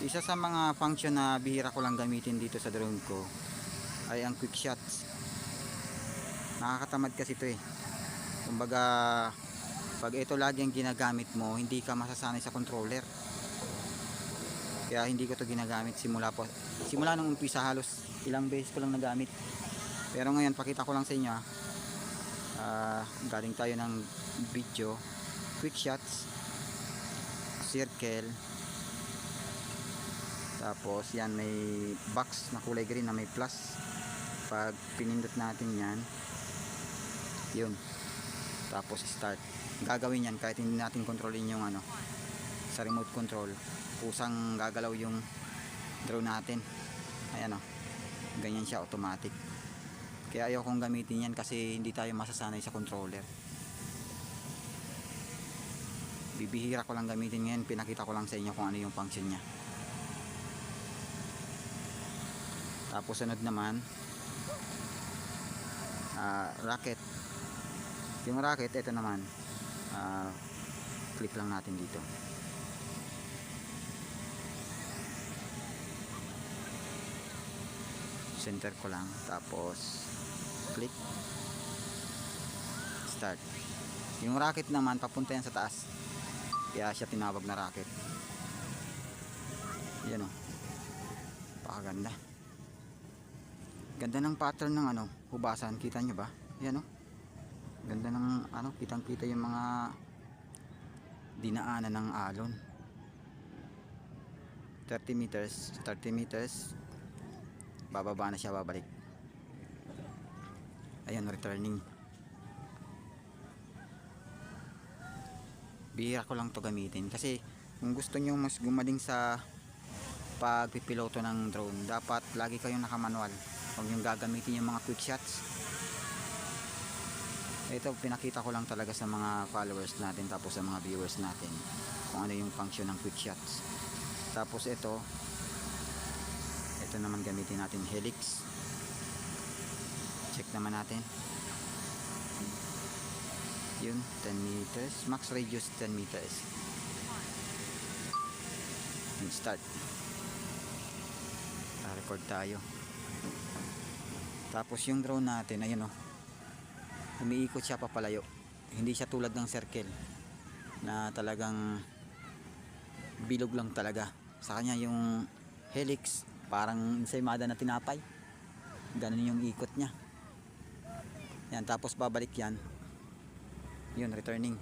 Isa sa mga function na bihira ko lang gamitin dito sa drone ko ay ang quick shots. Nakakatamad kasi ito eh. Kumbaga, pag ito lagi ang ginagamit mo, hindi ka masasanay sa controller. Kaya hindi ko to ginagamit simula po. Simula nung umpisa halos ilang beses ko lang nagamit. Pero ngayon pakita ko lang sa inyo ah. Ah, galing tayo ng video. Quick shots. Circle. Tapos yan may box na kulay green na may plus. Pag pinindot natin yan, yun. Tapos start. Gagawin yan kahit hindi natin kontrolin yung ano sa remote control. Kusang gagalaw yung drone natin. Ayan o. Ganyan siya automatic. Kaya ayaw kong gamitin yan kasi hindi tayo masasanay sa controller. Bibihira ko lang gamitin ngayon. Pinakita ko lang sa inyo kung ano yung function niya. Tapos sunod naman ah, rocket. Yung rocket, ito naman. ah, click lang natin dito. Center ko lang. Tapos click. Start. Yung rocket naman, papunta yan sa taas. Kaya siya tinawag na rocket. Yan o. Pakaganda. Ganda ng pattern ng ano, hubasan. Kita nyo ba? Yan o. Ganda ng ano, kitang kita yung mga dinaanan ng alon. 30 meters, 30 meters. Bababa na siya, babalik. Ayan, returning. Bihira ko lang to gamitin kasi kung gusto nyo mas gumaling sa pagpipiloto ng drone, dapat lagi kayong nakamanual. Huwag yung gagamitin yung mga quick shots. Ito, pinakita ko lang talaga sa mga followers natin tapos sa mga viewers natin kung ano yung function ng quick shots. Tapos ito, ito naman gamitin natin helix. Check naman natin. Yun, 10 meters. Max radius 10 meters. And start. record tayo. Tapos yung drone natin, ayun oh. Umiikot siya papalayo. Hindi siya tulad ng circle na talagang bilog lang talaga. Sa kanya yung helix parang ensaymada na tinapay. Ganun yung ikot niya. Yan, tapos babalik yan. Yun, returning.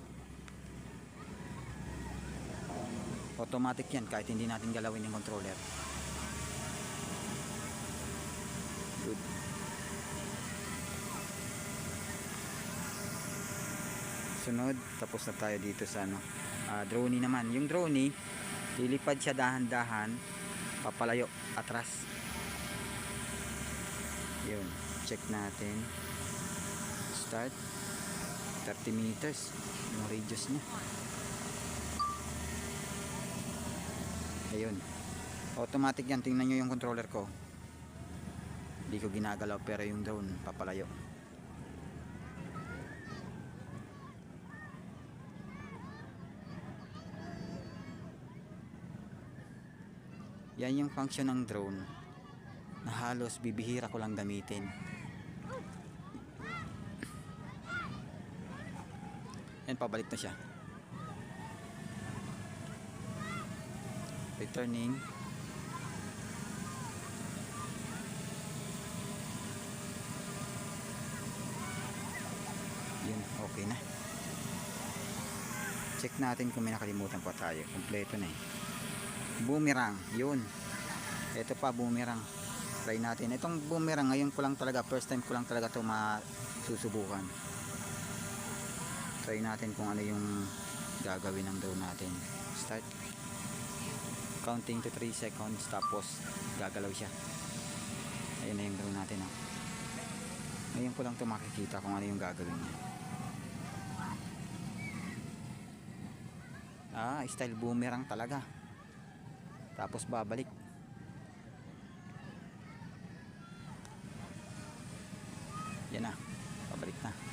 Automatic yan kahit hindi natin galawin yung controller. Good. Sunod, tapos na tayo dito sa ano, ah, drone naman. Yung drone, lilipad siya dahan-dahan, papalayo, atras. Yun, check natin. Start. 30 meters yung radius niya. Ayun. Automatic yan. Tingnan nyo yung controller ko. Hindi ko ginagalaw pero yung drone papalayo. Yan yung function ng drone na halos bibihira ko lang gamitin. Yan, pabalik na siya. Returning. Yun, okay na. Check natin kung may nakalimutan pa tayo. Kompleto na eh. Boomerang, yun. Ito pa, boomerang. Try natin. Itong boomerang, ngayon ko lang talaga, first time ko lang talaga ito masusubukan try natin kung ano yung gagawin ng drone natin start counting to 3 seconds tapos gagalaw siya ayun na yung drone natin oh. ngayon ko lang ito makikita kung ano yung gagawin niya ah style boomerang talaga tapos babalik. Yan na. Babalik na